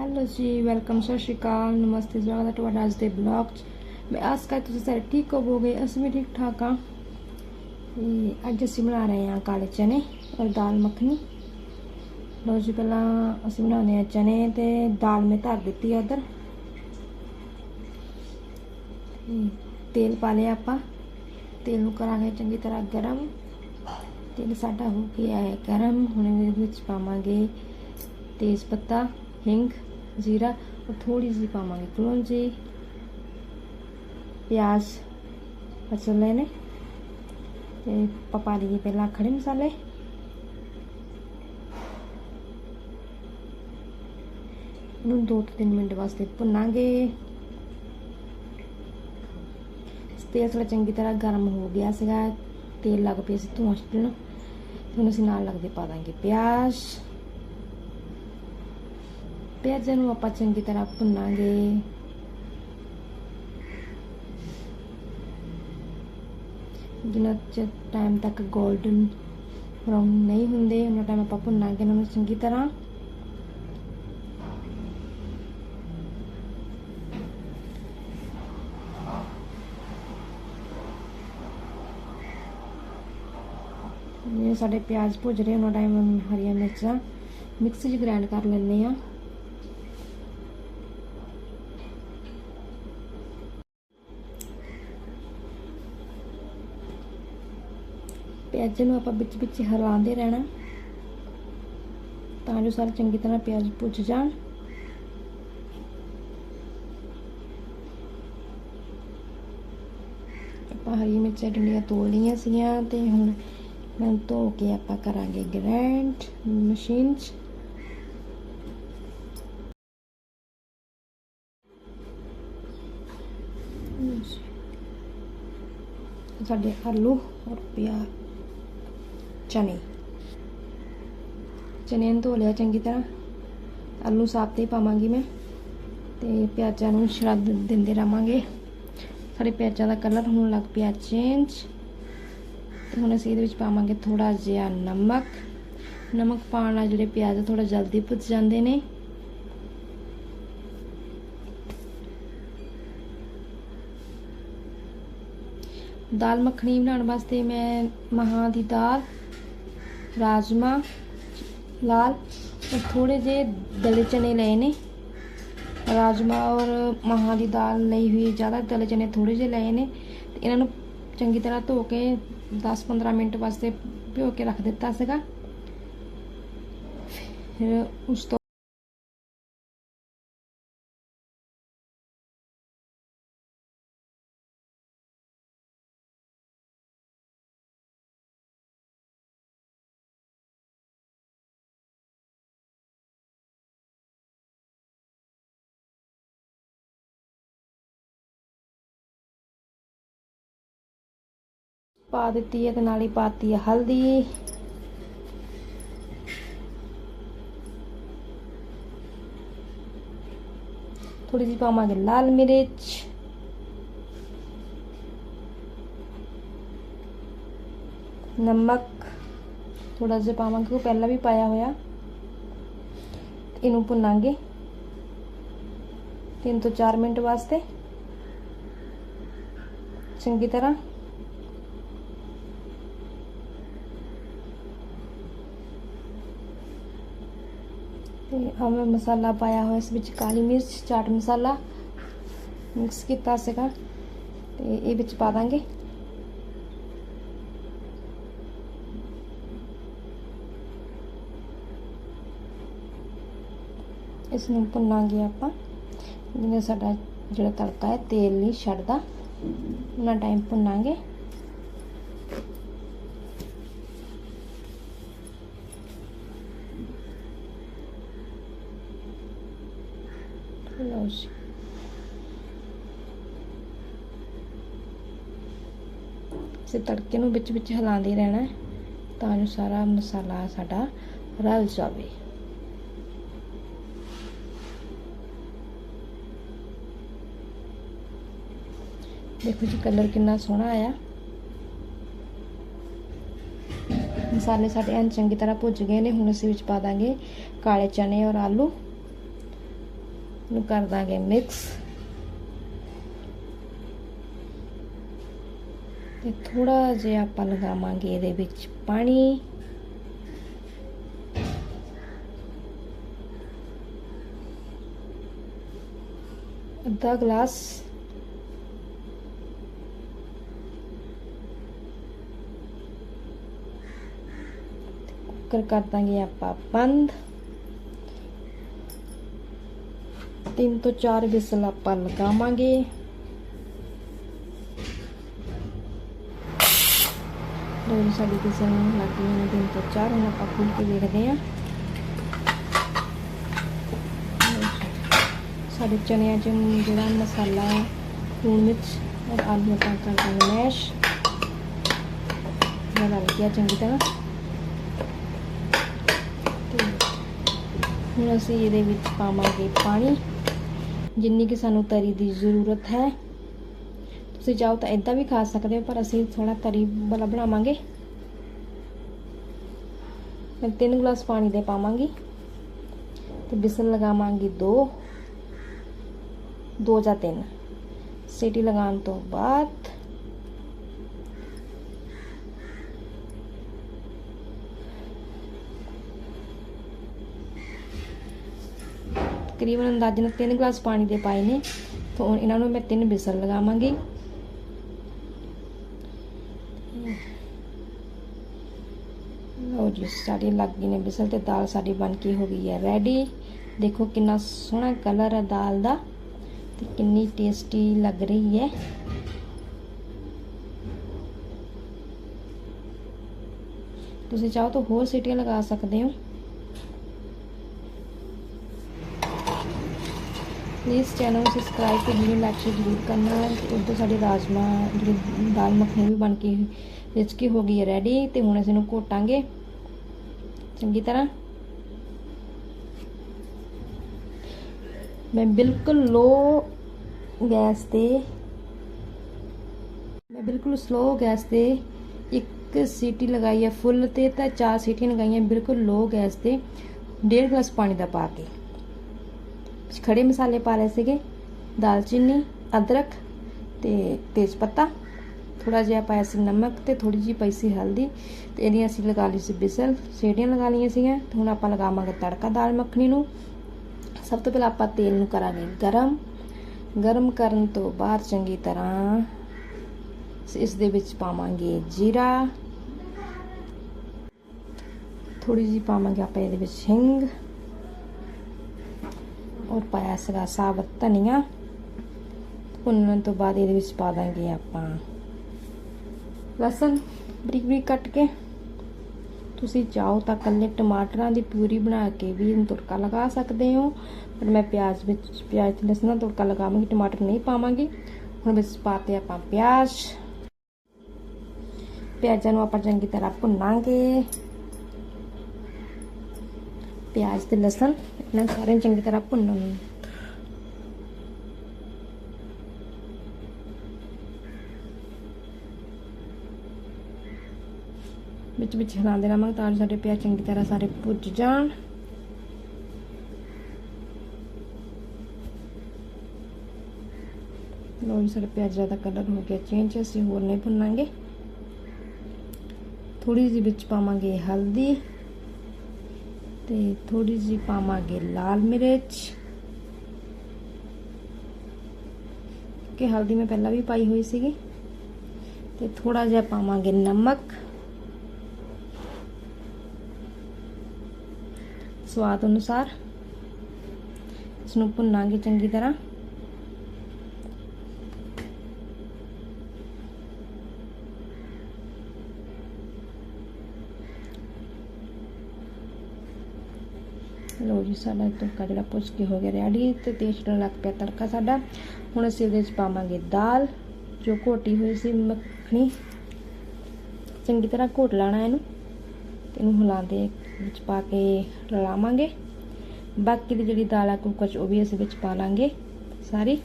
Hello ਜੀ, welcome, ਸਤਿ ਸ਼੍ਰੀ ਅਕਾਲ, ਨਮਸਤੇ, ਸਵਾਗਤ ਹੈ ਤੁਹਾਡਾ ਅੱਜ ਦੇ ਬਲੌਗ 'ਚ। ਮੈਂ ਆਸ ਕਰ ਤੁਸੀਂ ਸਾਰੇ ਠੀਕ ਹੋਵੋਗੇ, ਅਸੀਂ ਵੀ ਠੀਕ ਠਾਕ ਹਾਂ। ਅੱਜ ਅਸੀਂ ਬਣਾ ਰਹੇ ਹਾਂ ਕਾਲੇ ਚਨੇ ਔਰ ਦਾਲ ਮੱਖਣੀ। ਲੋ ਜੀ, ਪਹਿਲਾਂ ਅਸੀਂ ਬਣਾਉਂਦੇ ਹਾਂ ਚਨੇ ਤੇ ਦਾਲ ਮੈਂ ਧਰ ਦਿੱਤੀ ਆ ਉਧਰ। ਤੇਲ ਪਾ ਲਿਆ ਆਪਾਂ। ਤੇਲ ਨੂੰ ਕਰਾਂਗੇ ਚੰਗੀ ਤਰ੍ਹਾਂ ਗਰਮ। ਤੇਲ ਸਾਡਾ ਹੋ ਗਿਆ ਹੈ ਗਰਮ, ਹੁਣ ਇਹਦੇ ਵਿੱਚ ਪਾਵਾਂਗੇ ਤੇਜ਼ ਪੱਤਾ ਹਿੰਗ। ਜ਼ੀਰਾ ਔਰ ਥੋੜੀ ਜਿਹੀ ਪਾਵਾਂਗੇ। ਕਲੌਂਜੀ ਪਿਆਜ਼ ਪਚਲੇ ਨੇ ਤੇ ਪਪਾ ਲਈਏ ਪਹਿਲਾਂ ਖੜੇ ਮਸਾਲੇ। ਇਹਨੂੰ 2 ਤੋਂ 3 ਮਿੰਟ ਵਾਸਤੇ ਭੁੰਨਾਂਗੇ। ਤੇਲ ਥੋੜਾ ਚੰਗੀ ਤਰ੍ਹਾਂ ਗਰਮ ਹੋ ਗਿਆ ਸੀਗਾ। ਤੇਲ ਲੱਗ ਪਿਆ ਸੀ ਧੂਆਂ ਛੱਡਣ ਹੁਣ ਅਸੀਂ ਨਾਲ ਲੱਗਦੇ ਪਾ ਦਾਂਗੇ ਪਿਆਜ਼। ਪਿਆਜ਼ਾਂ ਨੂੰ ਆਪਾਂ ਚੰਗੀ ਤਰ੍ਹਾਂ ਭੁੰਨਾਂਗੇ ਜਿੰਨਾ ਚਿਰ ਟਾਈਮ ਤੱਕ 골ਡਨ ਬਰਾਊਨ ਨਹੀਂ ਹੁੰਦੇ ਉਹਨਾਂ ਟਾਈਮ ਆਪਾਂ ਭੁੰਨਾਂਗੇ ਇਹਨਾਂ ਨੂੰ ਚੰਗੀ ਤਰ੍ਹਾਂ ਇਹ ਸਾਡੇ ਪਿਆਜ਼ ਭੁੱਜ ਰਹੇ ਉਹਨਾਂ ਟਾਈਮ ਹਰੀਆਂ ਮਿਰਚਾਂ ਮਿਕਸੀ 'ਚ ਗ੍ਰਾਈਂਡ ਕਰ ਲੈਂਦੇ ਆ ਪਿਆਜ਼ ਨੂੰ ਆਪਾਂ ਵਿੱਚ ਵਿੱਚ ਹਲਾਉਂਦੇ ਰਹਿਣਾ। ਤਾਂ ਜੋ ਸਾਰੇ ਚੰਗੀ ਤਰ੍ਹਾਂ ਪਿਆਜ਼ ਭੁੱਜ ਜਾਣ। ਆਪਾਂ ਹਰੀ ਮਿਰਚਾਂ ਡੰਡੀਆਂ ਤੋੜ ਲਈਆਂ ਸੀਗੀਆਂ ਤੇ ਹੁਣ ਮੈਂ ਧੋ ਕੇ ਆਪਾਂ ਕਰਾਂਗੇ ਗ੍ਰੈਂਡ ਮਸ਼ੀਨ 'ਚ। ਸਾਡੇ ਆਲੂ ਔਰ ਪਿਆ ਚਨੇ। ਚਨੇ ਨੂੰ ਧੋ ਲਿਆ ਚੰਗੀ ਤਰ੍ਹਾਂ। ਆਲੂ ਸਾਫ਼ ਤੇ ਪਾਵਾਂਗੀ ਮੈਂ ਤੇ ਪਿਆਜ਼ਾਂ ਨੂੰ ਛੜਾ ਦਿੰਦੇ ਰਵਾਂਗੇ ਸਾਡੇ ਪਿਆਜ਼ਾਂ ਦਾ ਕਲਰ ਹੋਣ ਲੱਗ ਪਿਆ ਚੇਂਜ ਤੇ ਹੁਣ ਅਸੀਂ ਇਹਦੇ ਵਿੱਚ ਪਾਵਾਂਗੇ ਥੋੜਾ ਜਿਹਾ ਨਮਕ। ਨਮਕ ਪਾਉਣ ਨਾਲ ਜਿਹੜੇ ਪਿਆਜ਼ ਥੋੜਾ ਜਲਦੀ ਭੁੱਜ ਜਾਂਦੇ ਨੇ। ਦਾਲ ਮੱਖਣੀ ਬਣਾਉਣ ਵਾਸਤੇ ਮੈਂ ਮਹਾਂ ਦੀ ਦਾਲ ਰਾਜਮਾ, ਲਾਲ, ਔਰ ਥੋੜੇ ਜਿਹੇ ਦਲੇ ਚਨੇ ਲਏ ਨੇ। ਰਾਜਮਾ ਔਰ ਮਹਾਂ ਦੀ ਦਾਲ ਲਈ ਹੋਈ ਜ਼ਿਆਦਾ, ਦਲੇ ਚਨੇ ਥੋੜੇ ਜਿਹੇ ਲਏ ਨੇ। ਤੇ ਇਹਨਾਂ ਨੂੰ ਚੰਗੀ ਤਰ੍ਹਾਂ ਧੋ ਕੇ 10-15 ਮਿੰਟ ਵਾਸਤੇ ਭਿਓ ਕੇ ਰੱਖ ਦਿੱਤਾ ਸੀਗਾ। ਫਿਰ ਉਸ ਤੋਂ ਪਾ ਦਿੱਤੀ ਹੈ ਤੇ ਨਾਲ ਹੀ ਪਾਤੀ ਹੈ ਹਲਦੀ। ਥੋੜੀ ਜਿਹੀ ਪਾਵਾਂਗੇ ਲਾਲ ਮਿਰਚ। ਨਮਕ ਥੋੜਾ ਜਿਹਾ ਪਾਵਾਂਗੇ ਉਹ ਪਹਿਲਾਂ ਵੀ ਪਾਇਆ ਹੋਇਆ। ਇਹਨੂੰ ਭੁੰਨਾਂਗੇ 3 ਤੋਂ 4 ਮਿੰਟ ਵਾਸਤੇ। ਚੰਗੀ ਤਰ੍ਹਾਂ ਤੇ ਮੈਂ ਮਸਾਲਾ ਪਾਇਆ ਹੋਇਆ ਇਸ ਵਿੱਚ ਕਾਲੀ ਮਿਰਚ, ਚਾਟ ਮਸਾਲਾ ਮਿਕਸ ਕੀਤਾ ਸੀਗਾ ਤੇ ਇਹ ਵਿੱਚ ਪਾ ਦਾਂਗੇ। ਇਸ ਨੂੰ ਭੁੰਨਾਂਗੇ ਆਪਾਂ। ਜਿਵੇਂ ਸਾਡਾ ਜਿਹੜਾ ਤੜਕਾ ਹੈ, ਤੇਲ ਨਹੀਂ ਛੱਡਦਾ। ਉਹਨਾਂ ਟਾਈਮ ਭੁੰਨਾਂਗੇ। ਲਓ ਸੇ ਤੜਕੇ ਨੂੰ ਵਿੱਚ ਵਿੱਚ ਹਿਲਾਉਂਦੇ ਰਹਿਣਾ ਤਾਂ ਜੋ ਸਾਰਾ ਮਸਾਲਾ ਸਾਡਾ ਰਲ ਜਾਵੇ। ਦੇਖੋ ਜੀ, ਕਲਰ ਕਿੰਨਾ ਸੋਹਣਾ ਆਇਆ। ਮਸਾਲੇ ਸਾਡੇ ਐਨ ਚੰਗੀ ਤਰ੍ਹਾਂ ਭੁੱਜ ਗਏ ਨੇ, ਹੁਣ ਅਸੀਂ ਵਿੱਚ ਪਾ ਦਾਂਗੇ ਕਾਲੇ ਚਨੇ ਔਰ ਆਲੂ। ਨੂੰ ਕਰ ਦਾਂਗੇ ਮਿਕਸ ਤੇ ਥੋੜਾ ਜਿਹਾ ਆਪਾਂ ਲਗਾਵਾਂਗੇ ਇਹਦੇ ਵਿੱਚ ਪਾਣੀ। ਅੱਧਾ ਗਲਾਸ। ਕੁੱਕਰ ਕਰ ਦਾਂਗੇ ਆਪਾਂ ਬੰਦ। ਤਿੰਨ ਤੋਂ ਚਾਰ ਵਿਸਲ ਆਪਾਂ ਲਗਾਵਾਂਗੇ। ਦੋ ਸਾਡੀ ਵਿਸਲ ਨੂੰ ਲੱਗ ਗਈਆਂ ਨੇ ਤਿੰਨ ਤੋਂ ਚਾਰ, ਹੁਣ ਆਪਾਂ ਖੋਲ ਕੇ ਦੇਖਦੇ ਹਾਂ। ਸਾਡੇ ਚਨਿਆਂ ਚ ਜਿਹੜਾ ਮਸਾਲਾ ਹੈ, ਲੂਣ ਮਿਰਚ ਔਰ ਆਲੂ ਆਪਾਂ ਕਰ ਦਾਂਗੇ ਮੈਸ਼। ਇਹ ਰਲ ਗਿਆ ਚੰਗੀ ਤਰ੍ਹਾਂ। ਹੁਣ ਅਸੀਂ ਇਹਦੇ ਵਿੱਚ ਪਾਵਾਂਗੇ ਪਾਣੀ। ਜਿੰਨੀ ਕਿ ਸਾਨੂੰ ਤਰੀ ਦੀ ਜ਼ਰੂਰਤ ਹੈ। ਤੁਸੀਂ ਚਾਹੋ ਤਾਂ ਇਦਾਂ ਵੀ ਖਾ ਸਕਦੇ ਹੋ, ਪਰ ਅਸੀਂ ਥੋੜਾ ਤਰੀ ਵਾਲਾ ਬਣਾਵਾਂਗੇ। ਮੈਂ 3 ਗਲਾਸ ਪਾਣੀ ਦੇ ਪਾਵਾਂਗੀ ਤੇ ਬਿਸਲ ਲਗਾਵਾਂਗੀ 2 ਦੋ ਜਾਂ ਤਿੰਨ। ਸੀਟੀ ਲਗਾਉਣ ਤੋਂ ਬਾਅਦ ਤਕਰੀਬਨ ਅੰਦਾਜ਼ਨ 3 ਗਲਾਸ ਪਾਣੀ ਦੇ ਪਾਏ ਨੇ। ਤਾਂ ਇਹਨਾਂ ਨੂੰ ਮੈਂ ਤਿੰਨ ਬਿਸਲ ਲਗਾਵਾਂਗੀ। ਲਓ ਜੀ, ਸਾਡੀ ਲੱਗ ਗਈ ਨੇ ਬਿਸਲ ਤੇ ਦਾਲ ਸਾਡੀ ਬਣ ਕੇ ਹੋ ਗਈ ਹੈ ਰੈਡੀ ਦੇਖੋ ਕਿੰਨਾ ਸੋਹਣਾ ਕਲਰ ਹੈ ਦਾਲ ਦਾ ਤੇ ਕਿੰਨੀ ਟੇਸਟੀ ਲੱਗ ਰਹੀ ਹੈ। ਤੁਸੀਂ ਚਾਹੋ ਤਾਂ ਹੋਰ ਸੀਟੀਆਂ ਲਗਾ ਸਕਦੇ ਹੋ। ਪਲੀਜ਼ ਚੈਨਲ ਨੂੰ ਸਬਸਕ੍ਰਾਈਬ ਤੇ ਵੀਡੀਓ ਲਾਈਕ ਸ਼ੇਅਰ ਜ਼ਰੂਰ ਕਰਨਾ ਤੇ ਉਧਰ ਸਾਡੇ ਰਾਜਮਾ, ਜਿਹੜੀ ਦਾਲ ਮੱਖਣੀ ਵੀ ਬਣ ਕੇ ਰਿਚ ਕੇ ਹੋ ਗਈ ਹੈ ਰੈਡੀ ਤੇ ਹੁਣ ਅਸੀਂ ਇਹਨੂੰ ਘੋਟਾਂਗੇ। ਚੰਗੀ ਤਰ੍ਹਾਂ। ਮੈਂ ਬਿਲਕੁਲ ਲੋ ਗੈਸ ਤੇ ਮੈਂ ਬਿਲਕੁਲ ਸਲੋ ਗੈਸ ਤੇ ਇੱਕ ਸੀਟੀ ਲਗਾਈ ਹੈ ਫੁੱਲ ਤੇ ਤਾਂ ਚਾਰ ਸੀਟੀਆਂ ਲਗਾਈਆਂ, ਬਿਲਕੁਲ ਲੋ ਗੈਸ ਤੇ, ਡੇਢ ਗਲਾਸ ਪਾਣੀ ਦਾ ਪਾ ਕੇ। ਖੜੇ ਮਸਾਲੇ ਪਾ ਲਏ ਸੀਗੇ ਦਾਲਚੀਨੀ ਅਦਰਕ ਤੇ ਤੇਜ ਪੱਤਾ ਥੋੜਾ ਜਿਹਾ ਪਾਇਆ ਸੀ ਨਮਕ ਤੇ ਥੋੜੀ ਜਿਹੀ ਪਈ ਸੀ ਹਲਦੀ ਤੇ ਇਹਦੀਆਂ ਅਸੀਂ ਲਗਾ ਲਈ ਸੀ ਬਿਸਲ ਸੇੜੀਆਂ ਲਗਾ ਲਈਆਂ ਸੀਗੀਆਂ ਤੇ ਹੁਣ ਆਪਾਂ ਲਗਾਵਾਂਗੇ ਤੜਕਾ ਦਾਲ ਮੱਖਣੀ ਨੂੰ। ਸਭ ਤੋਂ ਪਹਿਲਾਂ ਆਪਾਂ ਤੇਲ ਨੂੰ ਕਰਾਂਗੇ ਗਰਮ। ਗਰਮ ਕਰਨ ਤੋਂ ਬਾਅਦ ਚੰਗੀ ਤਰ੍ਹਾਂ ਇਸ ਦੇ ਵਿੱਚ ਪਾਵਾਂਗੇ ਜੀਰਾ। ਥੋੜੀ ਜਿਹੀ ਪਾਵਾਂਗੇ ਆਪਾਂ ਇਹਦੇ ਵਿੱਚ ਹਿੰਗ। ਔਰ ਪਾਇਆ ਸੀਗਾ ਸਾਬਤ ਧਨੀਆ। ਭੁੰਨਣ ਤੋਂ ਬਾਅਦ ਇਹਦੇ ਵਿੱਚ ਪਾ ਦਾਂਗੇ ਆਪਾਂ ਲਸਣ ਬਰੀਕ ਬਰੀਕ ਕੱਟ ਕੇ। ਤੁਸੀਂ ਚਾਹੋ ਤਾਂ ਕੱਲੇ ਟਮਾਟਰਾਂ ਦੀ ਪਿਊਰੀ ਬਣਾ ਕੇ ਵੀ ਇਹਨੂੰ ਤੜਕਾ ਲਗਾ ਸਕਦੇ ਹੋ, ਪਰ ਮੈਂ ਪਿਆਜ਼ ਵਿੱਚ, ਪਿਆਜ਼ ਤੇ ਲਸਣ ਦਾ ਤੜਕਾ ਲਗਾਵਾਂਗੀ, ਟਮਾਟਰ ਨਹੀਂ ਪਾਵਾਂਗੀ। ਹੁਣ ਵਿੱਚ ਪਾਤੇ ਆਪਾਂ ਪਿਆਜ਼। ਪਿਆਜ਼ਾਂ ਨੂੰ ਆਪਾਂ ਚੰਗੀ ਤਰ੍ਹਾਂ ਭੁੰਨਾਂਗੇ। ਪਿਆਜ਼ ਤੇ ਲਸਣ ਇਹਨਾਂ ਸਾਰਿਆਂ ਨੂੰ ਚੰਗੀ ਤਰ੍ਹਾਂ ਭੁੰਨਣ ਵਿੱਚ ਵਿੱਚ ਹਿਲਾਉਂਦੇ ਰਹਾਂਗੇ ਤਾਂ ਜੋ ਸਾਡੇ ਪਿਆਜ਼ ਚੰਗੀ ਤਰ੍ਹਾਂ ਸਾਰੇ ਭੁੱਜ ਜਾਣ। ਲੋ ਜੀ, ਸਾਡੇ ਪਿਆਜ਼ ਦਾ ਕਲਰ ਹੋ ਗਿਆ ਚੇਂਜ ਅਸੀਂ ਹੋਰ ਨਹੀਂ ਭੁੰਨਾਂਗੇ। ਥੋੜੀ ਜਿਹੀ ਵਿੱਚ ਪਾਵਾਂਗੇ ਹਲਦੀ। ਤੇ ਥੋੜੀ ਜਿਹੀ ਪਾਵਾਂਗੇ ਲਾਲ ਮਿਰਚ। ਕਿ ਹਲਦੀ ਮੈਂ ਪਹਿਲਾਂ ਵੀ ਪਾਈ ਹੋਈ ਸੀਗੀ। ਤੇ ਥੋੜਾ ਜਿਹਾ ਪਾਵਾਂਗੇ ਨਮਕ। ਸਵਾਦ ਅਨੁਸਾਰ। ਇਸ ਨੂੰ ਭੁੰਨਾਂਗੇ ਚੰਗੀ ਤਰ੍ਹਾਂ। ਲੋ ਜੀ, ਸਾਡਾ ਤੜਕਾ ਜਿਹੜਾ ਪੁੱਛ ਕੇ ਹੋ ਗਿਆ ਰੈਡੀ ਤੇ ਤੇਜ਼ ਲੱਗ ਪਿਆ ਤੜਕਾ ਸਾਡਾ। ਹੁਣ ਅਸੀਂ ਇਹਦੇ ਵਿੱਚ ਪਾਵਾਂਗੇ ਦਾਲ, ਜੋ ਘੋਟੀ ਹੋਈ ਸੀ ਮੱਖਣੀ। ਚੰਗੀ ਤਰ੍ਹਾਂ ਘੋਟ ਲੈਣਾ ਇਹਨੂੰ। ਤੇ ਇਹਨੂੰ ਹਿਲਾਉਂਦੇ ਵਿੱਚ ਪਾ ਕੇ ਰਲਾਵਾਂਗੇ। ਬਾਕੀ ਦੀ ਜਿਹੜੀ ਦਾਲ ਆ, ਕੁੱਕਰ 'ਚ, ਉਹ ਵੀ ਅਸੀਂ ਵਿੱਚ ਪਾ ਲਾਂਗੇ ਸਾਰੀ।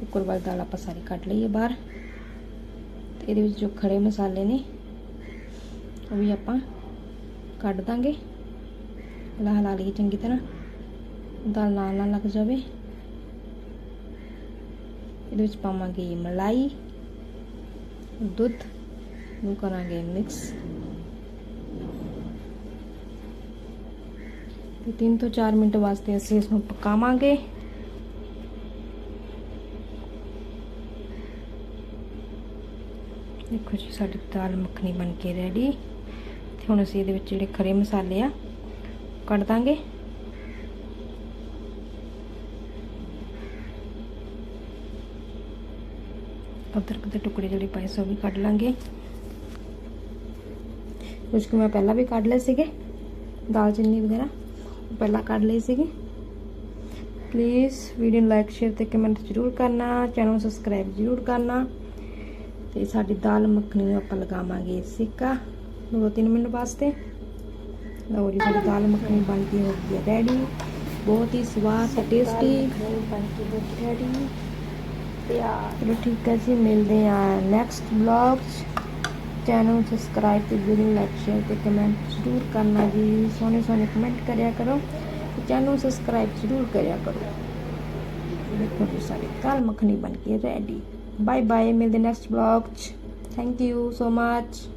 ਕੁੱਕਰ ਵਾਲੀ ਦਾਲ ਆਪਾਂ ਸਾਰੀ ਕੱਢ ਲਈਏ ਬਾਹਰ। ਇਹਦੇ ਵਿੱਚ ਜੋ ਖੜੇ ਮਸਾਲੇ ਨੇ, ਉਹ ਵੀ ਆਪਾਂ ਕੱਢ ਦਾਂਗੇ। ਹਲਾ ਹਿਲਾ ਲਈਏ ਚੰਗੀ ਤਰ੍ਹਾਂ। ਦਾਲ ਨਾਲ ਨਾ ਲੱਗ ਜਾਵੇ। ਇਹਦੇ ਵਿੱਚ ਪਾਵਾਂਗੇ ਮਲਾਈ, ਦੁੱਧ, ਨੂੰ ਕਰਾਂਗੇ ਮਿਕਸ। ਤੇ 3 ਤੋਂ 4 ਮਿੰਟ ਵਾਸਤੇ ਅਸੀਂ ਇਸ ਨੂੰ ਪਕਾਵਾਂਗੇ। ਦੇਖੋ ਜੀ, ਸਾਡੀ ਦਾਲ ਮੱਖਣੀ ਬਣ ਕੇ ਰੈਡੀ ਤੇ ਹੁਣ ਅਸੀਂ ਇਹਦੇ ਵਿੱਚ ਜਿਹੜੇ ਖਰੇ ਮਸਾਲੇ ਆ, ਕੱਢ ਦਾਂਗੇ। ਅਦਰਕ ਦੇ ਟੁਕੜੇ ਜਿਹੜੇ ਪਾਏ ਸੋ ਵੀ ਕੱਢ ਲਾਂਗੇ। ਕੁਝ ਕੁ ਮੈਂ ਪਹਿਲਾਂ ਵੀ ਕੱਢ ਲਏ ਸੀਗੇ, ਦਾਲ ਚੀਨੀ ਵਗੈਰਾ ਉਹ ਪਹਿਲਾਂ ਕੱਢ ਲਈ ਸੀਗੀ। ਪਲੀਜ਼ ਵੀਡੀਓ ਨੂੰ ਲਾਈਕ ਸ਼ੇਅਰ ਤੇ ਕਮੈਂਟ ਜ਼ਰੂਰ ਕਰਨਾ ਚੈਨਲ ਨੂੰ ਸਬਸਕ੍ਰਾਈਬ ਜ਼ਰੂਰ ਕਰਨਾ। ਤੇ ਸਾਡੀ ਦਾਲ ਮੱਖਣੀ ਨੂੰ ਆਪਾਂ ਲਗਾਵਾਂਗੇ ਸਿੱਕਾ। ਦੋ ਤਿੰਨ ਮਿੰਟ ਵਾਸਤੇ। ਲਓ ਜੀ, ਸਾਡੀ ਦਾਲ ਮੱਖਣੀ ਬਣ ਕੇ ਹੋ ਗਈ ਹੈ ਰੈਡੀ ਬਹੁਤ ਹੀ ਸਵਾਦ ਤੇ ਟੇਸਟੀ ਬਣ ਕੇ ਹੋ ਗਈ ਰੈਡੀ ਚਲੋ ਠੀਕ ਹੈ ਜੀ, ਮਿਲਦੇ ਆ ਨੈਕਸਟ ਵਲੌਗ ਚੈਨਲ ਨੂੰ ਸਬਸਕ੍ਰਾਈਬ ਤੇ ਵੀਡੀਓ ਲਾਈਕ ਸ਼ੇਅਰ ਤੇ ਕਮੈਂਟ ਜ਼ਰੂਰ ਕਰਨਾ ਜੀ। ਸੋਹਣੇ ਸੋਹਣੇ ਕਮੈਂਟ ਕਰਿਆ ਕਰੋ। ਤੇ ਚੈਨਲ ਨੂੰ ਸਬਸਕ੍ਰਾਈਬ ਜ਼ਰੂਰ ਕਰਿਆ ਕਰੋ। ਦੇਖੋ ਜੀ, ਸਾਡੀ ਦਾਲ ਮੱਖਣੀ ਬਣ ਕੇ ready bye bye. Meet the next vlog. Thank you so much.